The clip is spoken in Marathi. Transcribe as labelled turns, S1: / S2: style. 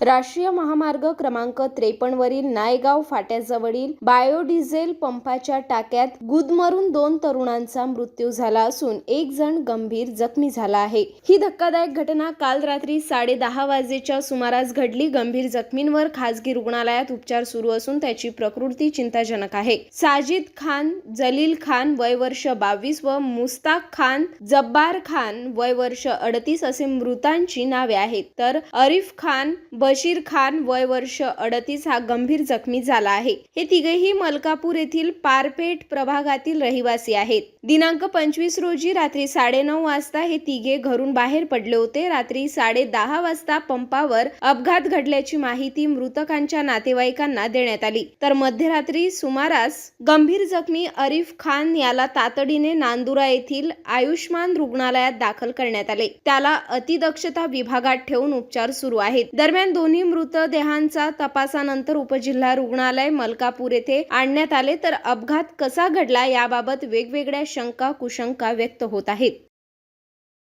S1: राष्ट्रीय महामार्ग क्रमांक त्रेपन्नवरील नायगाव फाट्याजवळील बायोडिझेल पंपाच्या टाक्यात गुदमरून दोन तरुणांचा मृत्यू झाला असून एक जण गंभीर जखमी झाला आहे. ही धक्कादायक घटना काल रात्री साडे दहा वाजेच्या सुमारास घडली. गंभीर जखमींवर खासगी रुग्णालयात उपचार सुरू असून त्याची प्रकृती चिंताजनक आहे. साजिद खान जलील खान वय वर्ष बावीस व मुस्ताक खान जब्बार खान वय वर्ष अडतीस असे मृतांची नावे आहेत. तर अरिफ खान बशीर खान वय वर्ष अडतीस हा गंभीर जखमी झाला आहे. हे तिघेही मलकापूर येथील पारपेठ प्रभागातील रहिवासी आहेत. दिनांक पंचवीस रोजी रात्री साडेनऊ वाजता हे तिघे घरून बाहेर पडले होते. रात्री साडे दहा वाजता पंपावर अपघात घडल्याची माहिती मृतकांच्या नातेवाईकांना देण्यात आली. तर मध्यरात्री सुमारास गंभीर जखमी अरिफ खान याला तातडीने नांदुरा येथील आयुष्मान रुग्णालयात दाखल करण्यात आले. त्याला अतिदक्षता विभागात ठेवून उपचार सुरू आहेत. दरम्यान दोन्ही मृतदेहांचा तपासानंतर उपजिल्हा रुग्णालय मलकापूर येथे आणण्यात आले. तर अपघात कसा घडला याबाबत वेगवेगळ्या शंका कुशंका व्यक्त होत आहेत.